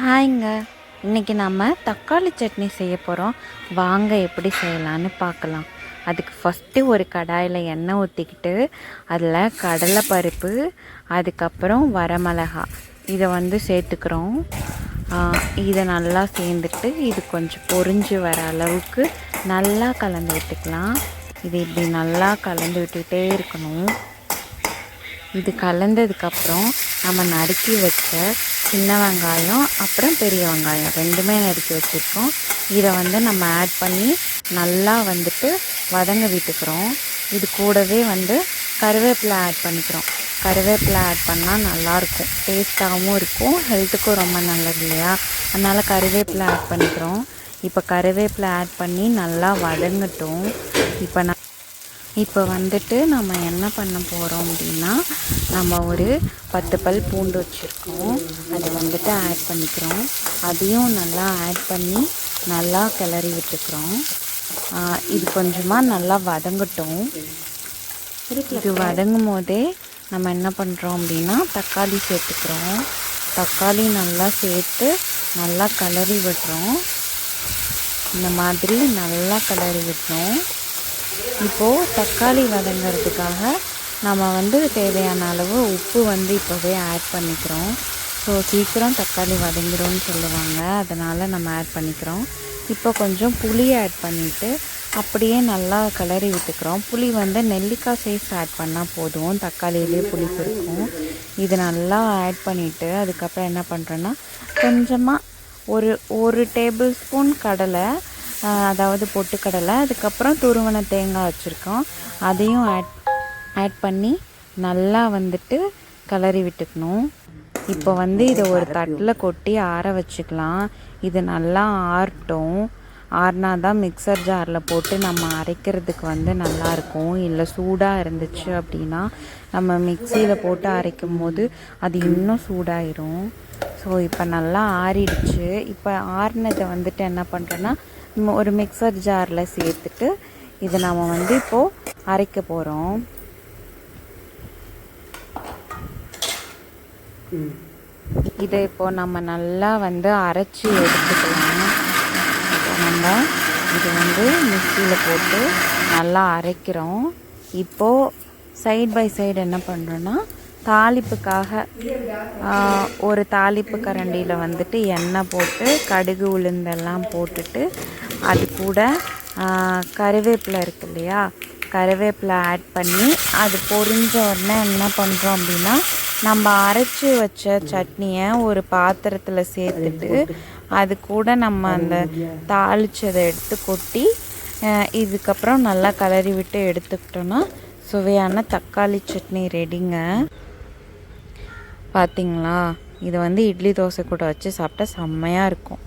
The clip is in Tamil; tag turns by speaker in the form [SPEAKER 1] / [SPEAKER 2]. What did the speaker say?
[SPEAKER 1] ஹாய்ங்க. இன்றைக்கி நம்ம தக்காளி சட்னி செய்ய போகிறோம் வாங்க எப்படி செய்யலான்னு பார்க்கலாம். அதுக்கு ஃபஸ்ட்டு ஒரு கடாயில் எண்ணெய் ஊற்றிக்கிட்டு அதில் கடலை பருப்பு அதுக்கப்புறம் வரமிளகா. இதை வந்து சேர்த்துக்கிறோம். இதை நல்லா சேர்ந்துட்டு இது கொஞ்சம் பொரிஞ்சு வர அளவுக்கு நல்லா கலந்து விட்டுக்கலாம். இது இப்படி நல்லா கலந்து விட்டுக்கிட்டே இருக்கணும். இது கலந்ததுக்கப்புறம் நம்ம நறுக்கி வச்ச சின்ன வெங்காயம் அப்புறம் பெரிய வெங்காயம் ரெண்டுமே நறுக்கி வச்சுருக்கோம். இதை வந்து நம்ம ஆட் பண்ணி நல்லா வந்துட்டு வதங்க விட்டுக்கிறோம். இது கூடவே வந்து கருவேப்பிலை ஆட் பண்ணிக்கிறோம். கருவேப்பிலை ஆட் பண்ணால் நல்லாயிருக்கும் டேஸ்ட்டாகவும் இருக்கும். ஹெல்த்துக்கும் ரொம்ப நல்லது இல்லையா? அதனால் கருவேப்பிலை ஆட் பண்ணிக்கிறோம். இப்போ கருவேப்பிலை ஆட் பண்ணி நல்லா வதங்கட்டும். இப்போ நான் இப்போ வந்துட்டு நம்ம என்ன பண்ண போகிறோம் அப்படின்னா நம்ம ஒரு பத்து பல் பூண்டு வச்சுருக்கோம். அது வந்துட்டு ஆட் பண்ணிக்கிறோம். அதையும் நல்லா ஆட் பண்ணி நல்லா கிளறி விட்டுக்கிறோம். இது கொஞ்சமாக நல்லா வதங்கட்டும். இது வதங்கும் போதே நம்ம என்ன பண்ணுறோம் அப்படின்னா தக்காளி சேர்த்துக்கிறோம். தக்காளி நல்லா சேர்த்து நல்லா கிளறி விடுறோம். இந்த மாதிரி நல்லா கிளறி விட்டுறோம் இப்போது தக்காளி வதங்கிறதுக்காக நம்ம வந்து தேவையான அளவு உப்பு வந்து இப்போவே ஆட் பண்ணிக்கிறோம். ஸோ சீக்கிரம் தக்காளி வதங்கிடும்னு சொல்லுவாங்க. அதனால் நம்ம ஆட் பண்ணிக்கிறோம். இப்போ கொஞ்சம் புளி ஆட் பண்ணிவிட்டு அப்படியே நல்லா கிளறி விட்டுக்கிறோம். புளி வந்து நெல்லிக்காய் சைஸ் ஆட் பண்ணால் போதும். தக்காளியிலே புளிப்பு இருக்கும் இது நல்லா ஆட் பண்ணிவிட்டு அதுக்கப்புறம் என்ன பண்ணுறோன்னா கொஞ்சமாக ஒரு ஒரு டேபிள் ஸ்பூன் கடலை அதாவது பொட்டுக்கடலை அதுக்கப்புறம் துருவன தேங்காய் வச்சுருக்கோம். அதையும் ஆட் ஆட் பண்ணி நல்லா வந்துட்டு கிளறி விட்டுக்கணும். இப்போ வந்து இதை ஒரு தட்டில் கொட்டி ஆற வச்சுக்கலாம். இது நல்லா ஆறட்டும். ஆறினா தான் மிக்சர் ஜாரில் போட்டு நம்ம அரைக்கிறதுக்கு வந்து நல்லாயிருக்கும் இல்லை சூடாக இருந்துச்சு அப்படின்னா நம்ம மிக்சியில் போட்டு அரைக்கும் போது அது இன்னும் சூடாயிரும். ஸோ இப்போ நல்லா ஆறிடுச்சு. இப்போ ஆறினதை வந்துட்டு என்ன பண்ணுறோன்னா நம்ம ஒரு மிக்சர் ஜாரில் சேர்த்துட்டு இதை நம்ம வந்து இப்போது அரைக்க போகிறோம் இதை இப்போ நம்ம நல்லா வந்து அரைச்சி எடுத்துக்கலாம். இப்போ நம்ம இது வந்து மிக்சியில் போட்டு நல்லா அரைக்கிறோம். இப்போது சைட் பை சைடு என்ன பண்ணுறோன்னா தாளிப்புக்காக ஒரு தாளிப்பு கரண்டியில் வந்துட்டு எண்ணெய் போட்டு கடுகு உளுந்தெல்லாம் போட்டுட்டு அது கூட கருவேப்பிலை இருக்கு இல்லையா? கருவேப்பிலை ஆட் பண்ணி அது பொரிஞ்ச உடனே என்ன பண்ணுறோம் அப்படின்னா நம்ம அரைச்சி வச்ச சட்னியை ஒரு பாத்திரத்தில் சேர்த்துட்டு அது கூட நம்ம அந்த தாளிச்சதை எடுத்து கொட்டி இதுக்கப்புறம் நல்லா கலரி விட்டு எடுத்துக்கிட்டோன்னா சுவையான தக்காளி சட்னி ரெடிங்க. பார்த்திங்களா இது வந்து இட்லி தோசை கூட வச்சு சாப்பிட்டா செம்மையாக இருக்கும்.